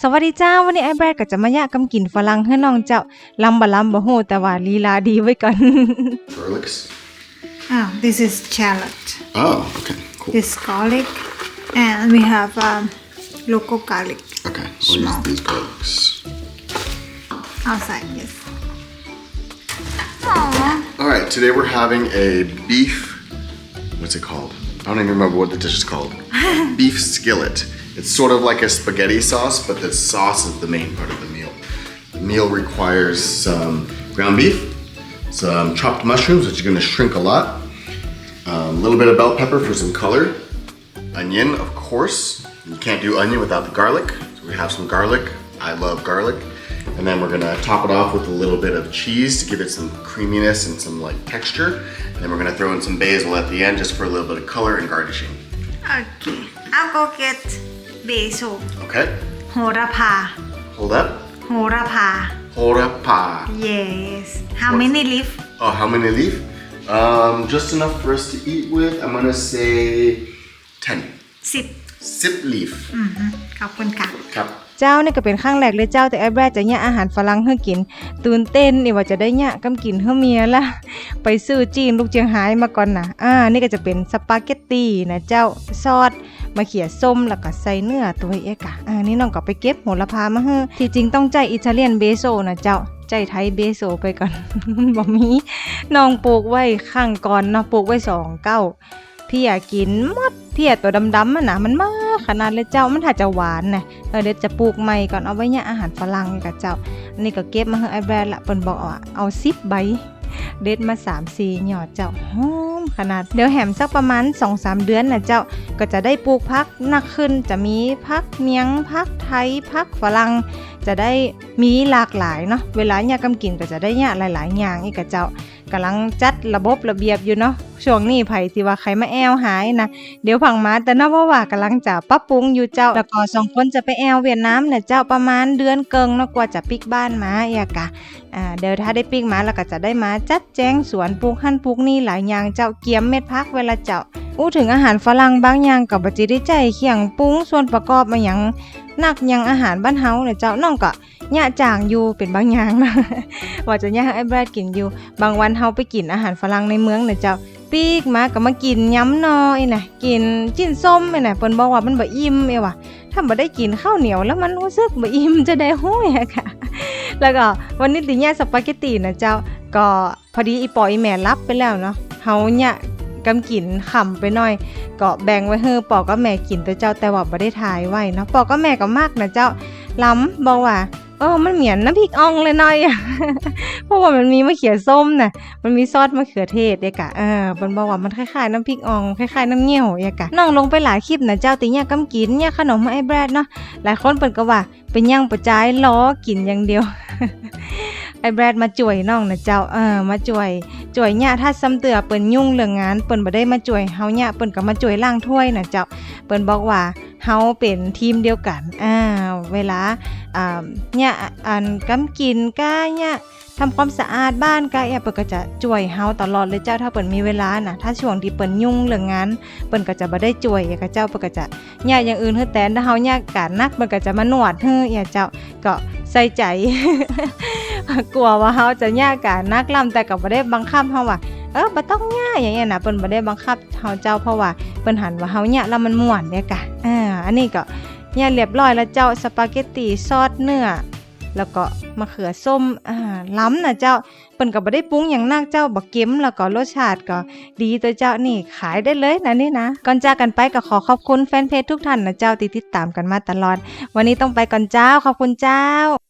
สวัสดีเจ้าวันนี้ไอ้แบรดก็จะมาแยกกำกินฝรั่งให้น้องเจ้าลำบะลำบะโหแต่ว่าลีลาดีไว้ก่อน Garlics. Oh, this is shallot. Oh, okay, cool. This garlic, and we have um, local garlic Okay, we'll use these garlics. outside. Yes. Aww. All right, today we're having a beef. What's it called? I don't even remember what the dish is called. beef skillet. It's sort of like a spaghetti sauce, but the sauce is the main part of the meal. The meal requires some ground beef, some chopped mushrooms, which are going to shrink a lot, um, a little bit of bell pepper for some color, onion, of course. You can't do onion without the garlic. So we have some garlic. I love garlic. And then we're gonna top it off with a little bit of cheese to give it some creaminess and some like texture. And then we're gonna throw in some basil at the end just for a little bit of color and garnishing. Okay. I'll go get basil. Okay, โหระพา hold up. โหระพา Horapa. Yes. How many leaf? Oh, how many leaf? Um, just enough for us to eat with. I'm gonna say 10. สิบ Sip leaf. ขอบคุณค่ะ Cup. เจ้านี่ก็เป็นครั้งแรกเลยเจ้าแต่ไอ้แบรดจะแยกอาหารฝรั่งให้กิน ตื่นเต้นนี่ว่าจะได้แยกกำกินให้เมียละไปซื้อจีนลูกเจียงไฮ้มาก่อนนะอ่านี่ก็จะเป็นสปาเกตตีนะเจ้าซอส มะเขือส้มแล้วก็ใส่เนื้อตัวเอกะอ่านี่น้องก็ไปเก็บโหระพามาให้ที่จริงต้องใจอิตาเลียนเบโซนะเจ้าใจไทยเบโซไปก่อนบ่มีน้องปลูกไว้ข้างก่อนเนาะปลูกไว้สองเก้าพี่อยากกินมดพี่อยากตัวดำๆมันนะมันมากขนาดเลยเจ้ามันถ้าจะหวานนะเออเดี๋ยวจะปลูกใหม่ก่อนเอาไว้เนี่ยอาหารฝรั่งกับเจ้า อันนี้ก็เก็บมาให้ไอแบรนด์ละเปิ้นบอกว่าเอาซิปใบ เด็ดมา3 4หยอดเจ้าหอมขนาด เดี๋ยวแหมสักประมาณ 2-3 เดือนนะเจ้าก็จะได้ปลูกพักหนักขึ้นจะมีพักเมียงพักไทยพักฝรั่ง จะได้มีหลากหลายเนาะเวลาเนี่ยกำกินก็จะได้เนี่ยหลาย ๆ อย่างอีกกับเจ้ากำลังจัดระบบระเบียบอยู่เนาะช่วงนี้ไผที่ว่าใครมาแอวหายนะเดี๋ยวผังมาแต่นะว่าว่ากำลังจะปรับปรุงอยู่เจ้าแล้วก็สองคนจะไปแอวเวียดนามเนี่ยเจ้าประมาณเดือนเกิงเนาะกว่าจะปิกบ้านมาเอียกะอ่าเดี๋ยวถ้าได้ปิกมาแล้วก็จะได้มาจัดแจงสวนปลูกหั่นปลูกนี่หลายอย่างเจ้าเกียมเม็ดพักเวลาเจ้าอู้ถึงอาหารฝรั่งบางอย่างกับบัจิได้ใจเคียงปรุงส่วนประกอบมาอย่าง นักย่างอาหารบ้านเฮาเนี่ยเจ้าน้องก็ยะจางอยู่เป็นบางอย่างนะว่าจะยะให้ไอ้แบรดกินอยู่ บางวันเฮาไปกินอาหารฝรั่งในเมืองเนี่ยเจ้าปีกมาก็มากินย้ำน้อยนะกินจิ้นส้มไอ้น่ะเปิ้นบอกว่ามันบ่อิ่มเอ้ว่ะถ้าบ่ได้กินข้าวเหนียวแล้วมันรู้สึกบ่อิ่มจะได้ห้อยอะค่ะ แล้วก็วันนี้ติเนี่สปาเกตตีนะเจ้าก็พอดีอีปออีแม่รับไปแล้วเนาะเฮาเนี่ย กำกินขำไปหน่อยก็แบ่งไว้เฮอปอก็แม่กินแต่เจ้าแต่ว่าบ่ได้ถ่ายไว้เนาะปอก็แม่ก็มากนะเจ้าล้ำบอกว่าเออมันเหมือนน้ำพริกอ่องเลยหน่อย เพราะว่ามันมีมะเขือส้มน่ะ มันมีซอสมะเขือเทศเด็กะเออมันบอกว่ามันคล้ายๆน้ำพริกอ่องคล้ายๆน้ำเงี้ยวเอกะน้องลงไปหลายคลิปนะเจ้าติเนี่ยกำกินเนี่ยขนมไอ้แบรดเนาะ หลายคนเปิ่นก็ว่าเป็นย่างประจายล้อกินอย่างเดียว ไอ้แบรดมาจ่วยน้องนะเจ้า เออมาจ่วย จ่วยเนี่ยถ้าซ้ำเตือเปิ้นยุ่งเรื่องงานเปิ้นบ่ได้มาจ่วยเฮาเนี่ยเปิ้นก็มาจ่วยล่างถ้วยนะเจ้าเปิ้นบอกว่าเฮาเป็นทีมเดียวกันอ่าเวลาอ่าเนี่ยอันกำกินก้าเนี่ย ทำความสะอาดบ้านก็แอบเปิ่นก็จะช่วยเฮาตลอดเลยเจ้าถ้าเปิ่นมีเวลานะถ้าช่วงที่เปิ่นยุ่งเรื่องงานเปิ่นก็จะบ่ได้ช่วยกับเจ้าเปิ่นก็จะยากอย่างอื่นเฮือแต่ถ้าเฮายากการนักเปิ่นก็จะมานวดเฮืออย่าเจ้าก็ใส่ใจ กลัวว่าเฮาจะยากการนักล่ำแต่ก็บ่ได้บังคับเฮาว่าเออบ่ต้องยากอย่างเงี้ยนะเปิ่นบ่ได้บังคับเฮาเจ้าเพราะว่าเปิ่นหันว่าเฮายากแล้วมันม่วนเด้กะอ่าอันนี้ก็เนี่ยเรียบร้อยแล้วเจ้าสปาเกตตีซอสเนื้อ แล้วก็มะเขือส้มอ่าล้ำนะเจ้าเปิ่นก็บ่ได้ปรุงอย่างนักเจ้าบ่กเก็มแล้วก็รสชาติก็ดีตัวเจ้านี่ขายได้เลยนะนี่นะก่อนจากกันไปก็ขอขอบคุณแฟนเพจทุกท่านนะเจ้าที่ติดตามกันมาตลอด วันนี้ต้องไปก่อนเจ้าขอบคุณเจ้า